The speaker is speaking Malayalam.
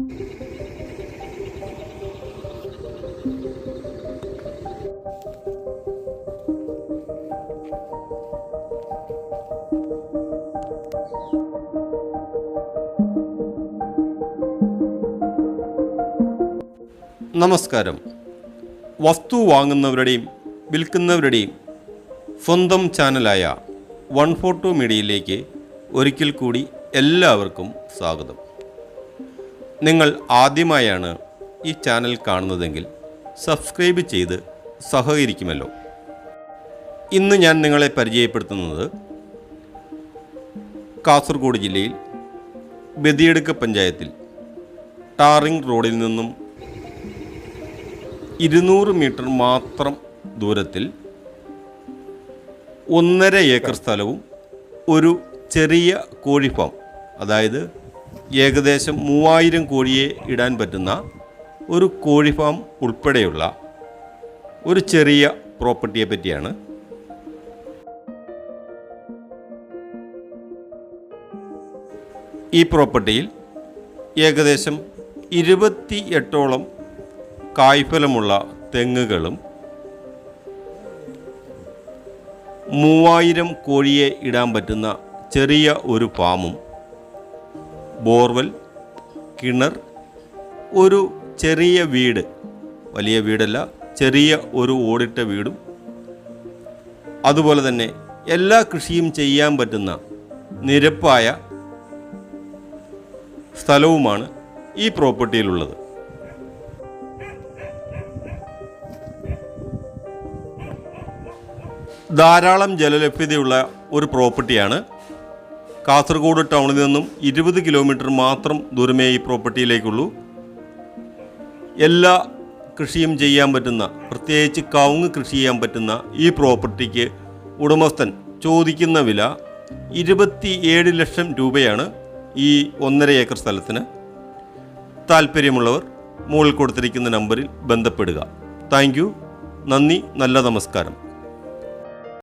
നമസ്കാരം. വസ്തു വാങ്ങുന്നവരുടെയും വിൽക്കുന്നവരുടെയും സ്വന്തം ചാനലായ വൺ ഫോട്ടോ മീഡിയയിലേക്ക് ഒരിക്കൽ കൂടി എല്ലാവർക്കും സ്വാഗതം. നിങ്ങൾ ആദ്യമായാണ് ഈ ചാനൽ കാണുന്നതെങ്കിൽ സബ്സ്ക്രൈബ് ചെയ്ത് സഹകരിക്കുമല്ലോ. ഇന്ന് ഞാൻ നിങ്ങളെ പരിചയപ്പെടുത്തുന്നത് കാസർഗോഡ് ജില്ലയിൽ ബദിയടുക്ക പഞ്ചായത്തിൽ ടാറിംഗ് റോഡിൽ നിന്നും ഇരുന്നൂറ് മീറ്റർ മാത്രം ദൂരത്തിൽ ഒന്നര ഏക്കർ സ്ഥലവും ഒരു ചെറിയ കോഴി ഫാം അതായത് ഏകദേശം മൂവായിരം കോഴിയെ ഇടാൻ പറ്റുന്ന ഒരു കോഴി ഫാം ഉൾപ്പെടെയുള്ള ഒരു ചെറിയ പ്രോപ്പർട്ടിയെ പറ്റിയാണ്. ഈ പ്രോപ്പർട്ടിയിൽ ഏകദേശം ഇരുപത്തി എട്ടോളം കായ്ഫലമുള്ള തെങ്ങുകളും മൂവായിരം കോഴിയെ ഇടാൻ പറ്റുന്ന ചെറിയ ഒരു ഫാമും ബോർവെൽ കിണർ ഒരു ചെറിയ വീട് വലിയ വീടല്ല ചെറിയ ഒരു ഓടിട്ട വീടും. അതുപോലെ തന്നെ എല്ലാ കൃഷിയും ചെയ്യാൻ പറ്റുന്ന നിരപ്പായ സ്ഥലവുമാണ് ഈ പ്രോപ്പർട്ടിയിലുള്ളത്. ധാരാളം ജലലഭ്യതയുള്ള ഒരു പ്രോപ്പർട്ടിയാണ് കാസർഗോഡ് ടൗണിൽ നിന്നും ഇരുപത് കിലോമീറ്റർ മാത്രം ദൂരമേ ഈ പ്രോപ്പർട്ടിയിലേക്കുള്ളൂ. എല്ലാ കൃഷിയും ചെയ്യാൻ പറ്റുന്ന പ്രത്യേകിച്ച് കവുങ്ങ് കൃഷി ചെയ്യാൻ പറ്റുന്ന ഈ പ്രോപ്പർട്ടിക്ക് ഉടമസ്ഥൻ ചോദിക്കുന്ന വില ഇരുപത്തി ഏഴ് ലക്ഷം രൂപയാണ് ഈ ഒന്നര ഏക്കർ സ്ഥലത്തിന്. താല്പര്യമുള്ളവർ മുകളിൽ കൊടുത്തിരിക്കുന്ന നമ്പറിൽ ബന്ധപ്പെടുക. താങ്ക് നന്ദി. നല്ല നമസ്കാരം.